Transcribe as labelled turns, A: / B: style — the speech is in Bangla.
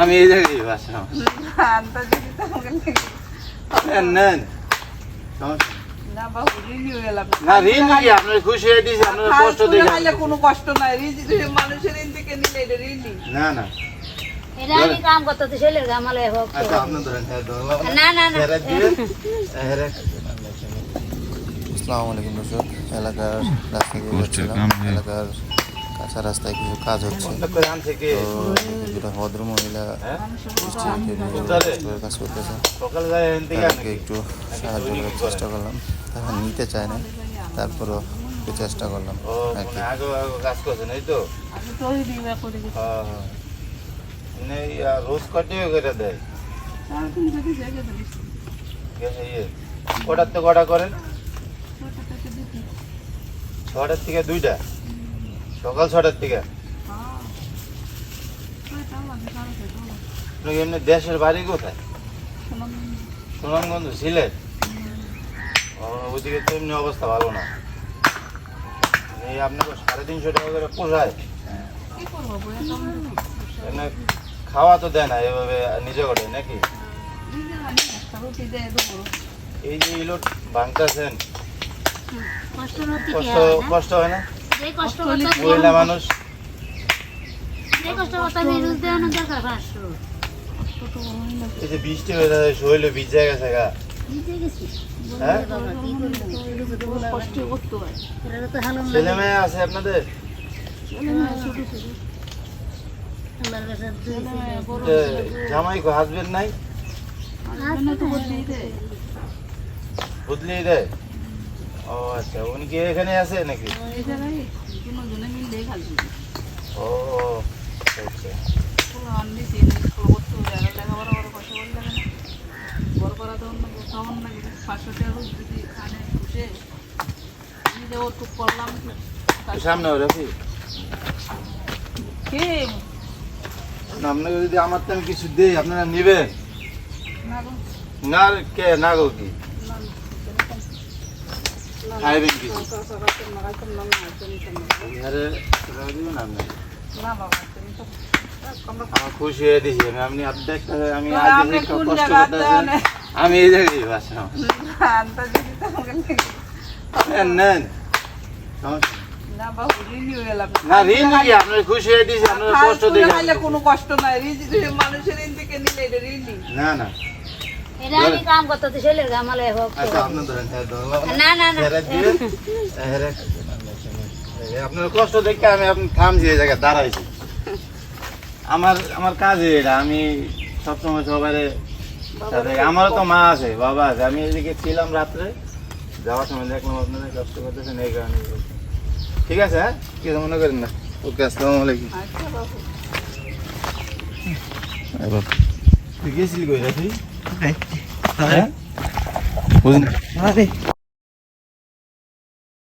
A: আমি এই জায়গায় বাসা নেন।
B: না ঋণী হয়ে
A: আপনার খুশি হয়ে দিয়েছি আপনার কষ্ট দেখে
B: কোনো কষ্ট নাই। মানুষের ঋণ থেকে নিলে এটা
A: না না। আচ্ছা হ্যাঁ,
C: আসসালামু আলাইকুম দর্শক। এলাকার রাস্তা এলাকার কাঁচা রাস্তায় কিছু কাজ হচ্ছে? তো দুটো ভদ্র মহিলা
A: হ্যাঁ?
C: কাজ করতেছে। তাদেরকে একটু সাহায্য করার চেষ্টা করলাম। তারা নিতে চায় না। তারপরও একটু চেষ্টা করলাম
A: মানে কাজ করছেন, এই তো?
B: তো
A: হ্যাঁ, রোজ কটিও করে দেয়। ইয়ে। কটার থেকে কটা করেন? ছটার থেকে দুইটা। সকাল ছটার আপনি এমনি দেশের বাড়ি কোথায়? সুনামগঞ্জ সিলেট? ওদিকে তো এমনি অবস্থা ভালো না। এই আপনাকে সাড়ে তিনশো টাকা করে পোষায়। খাওয়া তো দেয় না এভাবে নিজে করে নাকি? এই যে ইলোট ভাঙতেছেন।
D: কষ্ট
A: কষ্ট
D: হয় না?
A: হয় মহিলা মানুষ। এই যে বৃষ্টি হয়ে যায় শরীরে ভিজে গেছে গা।
D: দিতে গেছি।
A: হ্যাঁ?
B: হয়
A: ছেলে মেয়ে আছে আপনাদের জামাই হাজবেন্ড নাই?
B: তো বদলি দেয়।
A: বদলিয়ে দেয়? ও আচ্ছা উনি কি এখানে আছে নাকি? ও আচ্ছা। সামনে রাখি আপনাকে যদি আমার তো আমি কিছু দেই আপনারা নেবেন?
B: না
A: কে? না গো কি?
B: তুমি তো- আমার
A: খুশি হয়ে দিছি আমি আপনি কষ্ট করতেছেন এই জায়গায় নেন সমস্যা
B: না বাবু, ঋণী
A: ঋণ কি? আপনার খুশি হয়ে দিয়েছি আপনার কষ্ট দেখে
B: কোনো কষ্ট নাই। ঋণ- মানুষের ঋণ থেকে নিলে এটা ঋণই
A: না না।
D: এটা আমি কাম করতে ছেলের গামালে হোক।
A: আচ্ছা আপনার ধরেন ধরলাম।
D: না না না।
A: হেরে দিবেন, হেরে এই আপনার কষ্ট দেখে আমি আপনি থামছি এই জায়গায় দাঁড়াইছি। আমার আমার কাজ এটা আমি সবসময় সবাই আমারও তো মা আছে বাবা আছে। আমি এদিকে ছিলাম রাত্রে যাওয়ার সময় দেখলাম আপনারা কষ্ট করতেছেন এই কারণে ঠিক আছে হ্যাঁ? কিছু মনে করেন না? ওকে আসসালামু আলাইকুম।
B: আচ্ছা
A: গেছিলি কই রাখি হ্যাঁ বুঝলি